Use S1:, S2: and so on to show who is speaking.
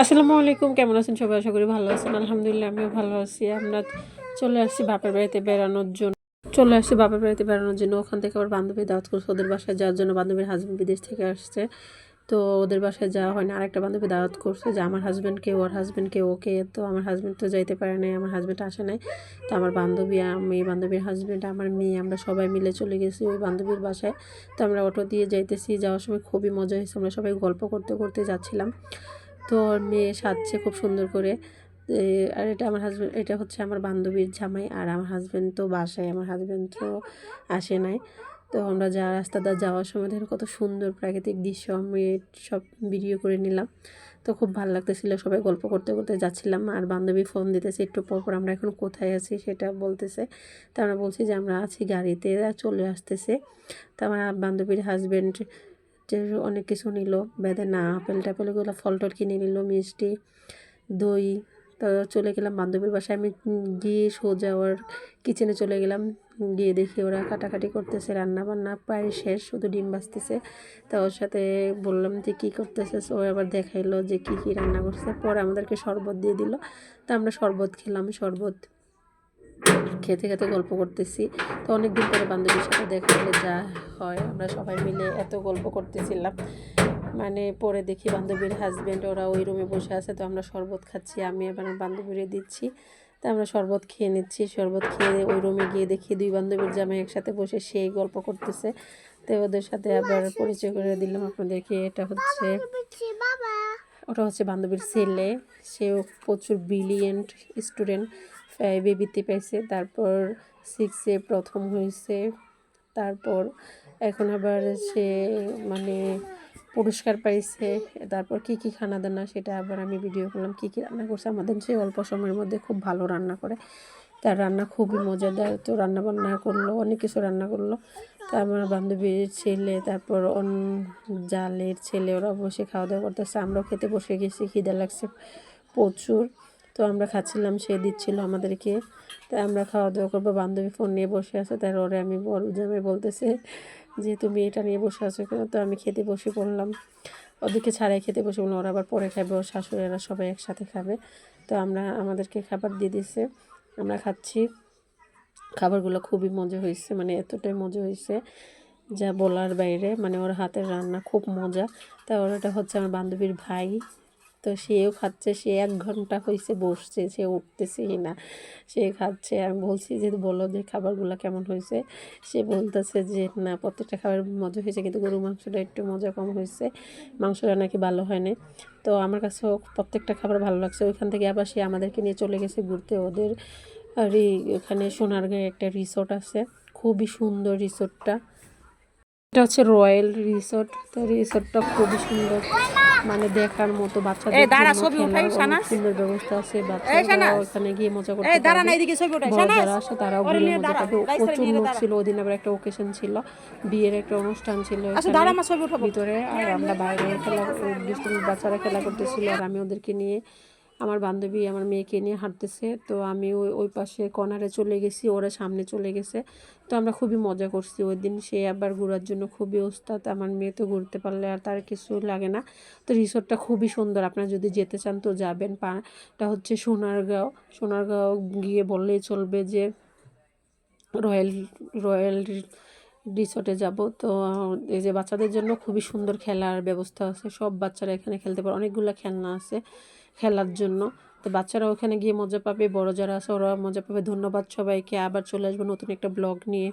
S1: আসসালামু আলাইকুম, কেমন আছেন? সবাই আশা করি ভালো আছেন। আলহামদুলিল্লাহ, আমিও ভালো আছি। আমরা চলে আসছি বাপের বাড়িতে বেড়ানোর জন্য। চলে আসছি বাপের বাড়িতে বেড়ানোর জন্য। ওখান থেকে আবার বান্ধবী দাওয়াত করছে। ওদের বাসায় যাওয়ার জন্য বান্ধবীর হাজব্যান্ড বিদেশ থেকে আসছে। তো ওদের বাসায় যাওয়া হয় না আরেকটা বান্ধবী দাওয়াত করছে যে, আমার হাজব্যান্ড হাজব্যান্ডকে ওর হাজব্যান্ডকে ওকে। তো আমার হাজব্যান্ড তো যাইতে পারে নাই, আমার হাজব্যান্ড আসে নাই। তো আমার বান্ধবী, আমি, বান্ধবীর হাজব্যান্ড আমার মেয়ে, আমরা সবাই মিলে চলে গেছি ওই বান্ধবীর বাসায়। তো আমরা অটো দিয়ে যাইতেছি। যাওয়ার সময় খুবই মজা হয়েছে। আমরা সবাই গল্প করতে করতে যাচ্ছিলাম। তো মেয়ে সাজছে খুব সুন্দর করে। আর এটা আমার হাজব্যান্ড এটা হচ্ছে আমার বান্ধবীর জামাই আর আমার হাজব্যান্ড তো বাসায়, আমার হাজব্যান্ড তো আসে নাই। তো আমরা যা রাস্তা রাস্তাটা যাওয়ার সময় দেখো কত সুন্দর প্রাকৃতিক দৃশ্য, আমি সব ভিডিও করে নিলাম। তো খুব ভালো লাগতেছিল সবাই গল্প করতে করতে যাচ্ছিলাম আর বান্ধবী ফোন দিতেছে, একটু পর পর আমরা এখন কোথায় আছি? সেটা বলতেছে। তা আমরা বলছি যে, আমরা আছি গাড়িতে চলে আসতেছে। তো আমার বান্ধবীর হাজব্যান্ড যে অনেক কিছু নিল। বেদানা আপেল টাপেল এগুলো ফল টল কিনে নিল, মিষ্টি, দই। তো চলে গেলাম বান্ধবীর বাসায়। আমি গিয়ে সোজা ওর কিচেনে চলে গেলাম। গিয়ে দেখি ওরা কাটাকাটি করতেছে রান্না বান্না প্রায় শেষ, শুধু ডিম বাজতেছে তা ওর সাথে বললাম যে, কী করতেছে? ও আবার দেখাইলো যে, কী কী রান্না করছে? পরে আমাদেরকে শরবত দিয়ে দিল। তা আমরা শরবত খেলাম, শরবত খেতে খেতে গল্প করতেছি। তো অনেক দিন পরে বান্ধবীর সাথে দেখা হলে যা হয়, আমরা সবাই মিলে এত গল্প করতেছিলাম। মানে পরে দেখি বান্ধবীর হাজব্যান্ড ওরা ওই রুমে বসে আছে, তো আমরা শরবত খাচ্ছি, আমি এবার আমার বান্ধবীরে দিচ্ছি। তো আমরা শরবত খেয়ে নিচ্ছি, শরবত খেয়ে ওই রুমে গিয়ে দেখি দুই বান্ধবীর জামাই একসাথে বসে সেই গল্প করতেছে। তো ওদের সাথে আবার পরিচয় করে দিলাম আপনাদেরকে, এটা হচ্ছে ওটা হচ্ছে বান্ধবীর ছেলে। সেও প্রচুর ব্রিলিয়েন্ট স্টুডেন্ট ফাইভে বৃত্তি পাইছে। তারপর সিক্সে প্রথম হয়েছে তারপর এখন আবার সে মানে পুরস্কার পাইছে। তারপর কি কি খানা দানা সেটা আবার আমি ভিডিও করলাম। কি কি রান্না করছে? আমাদের সে অল্প সময়ের মধ্যে খুব ভালো রান্না করে। তার রান্না খুবই মজাদার। তো রান্না বান্না করল, অনেক কিছু রান্না করল। তা আমার বান্ধবীর ছেলে, তারপর জালের ছেলে, ওরা বসে খাওয়া দাওয়া করতেছে। আমরাও খেতে বসে গেছি, খিদে লাগছে প্রচুর। তো আমরা খাচ্ছিলাম, সে দিচ্ছিল আমাদেরকে। তাই আমরা খাওয়া দাওয়া করব, বান্ধবী ফোন নিয়ে বসে আছে। তার ওরে আমি বল, জামাই বলতেছে যে, তুমি এটা নিয়ে বসে আছো কেন? তো আমি খেতে বসে পড়লাম। ওদেরকে ছাড়াই খেতে বসে বললাম ওরা আবার পরে খাবে, ওর শাশুড়িরা সবাই একসাথে খাবে। তো আমরা আমাদেরকে খাবার দিয়ে দিছে। আমরা খাচ্ছি। খাবারগুলো খুবই মজা হয়েছে মানে এতটাই মজা হয়েছে যা বলার বাইরে। মানে ওর হাতের রান্না খুব মজা। তা ওর এটা হচ্ছে আমার বান্ধবীর ভাই। তো সেও খাচ্ছে, সে এক ঘণ্টা হয়েছে বসছে, সে উঠতেছেই না। সে খাচ্ছে আমি বলছি যে, বলো যে, খাবারগুলো কেমন হয়েছে সে বলতেছে যে, না, প্রত্যেকটা খাবার মজা হয়েছে কিন্তু গরু মাংসটা একটু মজা কম হয়েছে মাংসটা নাকি ভালো হয়নি তো আমার কাছেও প্রত্যেকটা খাবার ভালো লাগছে। ওইখান থেকে আবার সে আমাদেরকে নিয়ে চলে গেছে ঘুরতে। ওদের আর ওখানে সোনারগাঁয়ে একটা রিসোর্ট আছে। খুবই সুন্দর রিসোর্টটা। এটা হচ্ছে রয়্যাল রিসোর্ট। তো রিসোর্টটা খুবই সুন্দর। মানে দেখার মতো বাচ্চাদের সুন্দর ব্যবস্থা আছে বাচ্চারা ওখানে গিয়ে মজা করতে যারা আসে তারাও ঘুরে মজা পাবে। প্রচুর লোক ছিল ওদিন আবার একটা ওকেশন ছিল। বিয়ের একটা অনুষ্ঠান ছিল এখানে। ভিতরে আর আমরা বাইরে খেলা বাচ্চারা খেলা করতেছিল আর আমি ওদেরকে নিয়ে আমার বান্ধবী আমার মেয়েকে নিয়ে হাঁটতেছে। তো আমি ওই ওই পাশে কর্নারে চলে গেছি, ওরা সামনে চলে গেছে। তো আমরা খুবই মজা করছি। ওই দিন সে আবার ঘোরার জন্য খুবই ওস্তাদ। আমার মেয়ে তো ঘুরতে পারলে আর তার কিছু লাগে না। তো রিসোর্টটা খুবই সুন্দর। আপনারা যদি যেতে চান তো যাবেন। পাটা হচ্ছে সোনারগাঁও। সোনারগাঁও গিয়ে বললেই চলবে যে রয়্যাল রয়্যাল রিসোর্টে যাব। তো, এই যে বাচ্চাদের জন্য খুবই সুন্দর খেলার ব্যবস্থা আছে। সব বাচ্চারা এখানে খেলতে পারে। অনেকগুলো খেলনা আছে খেলার জন্য। তো বাচ্চারা ওখানে গিয়ে মজা পাবে। বড় যারা আছে ওরা মজা পাবে। ধন্যবাদ সবাইকে। আবার চলে আসব নতুন একটা ব্লগ নিয়ে।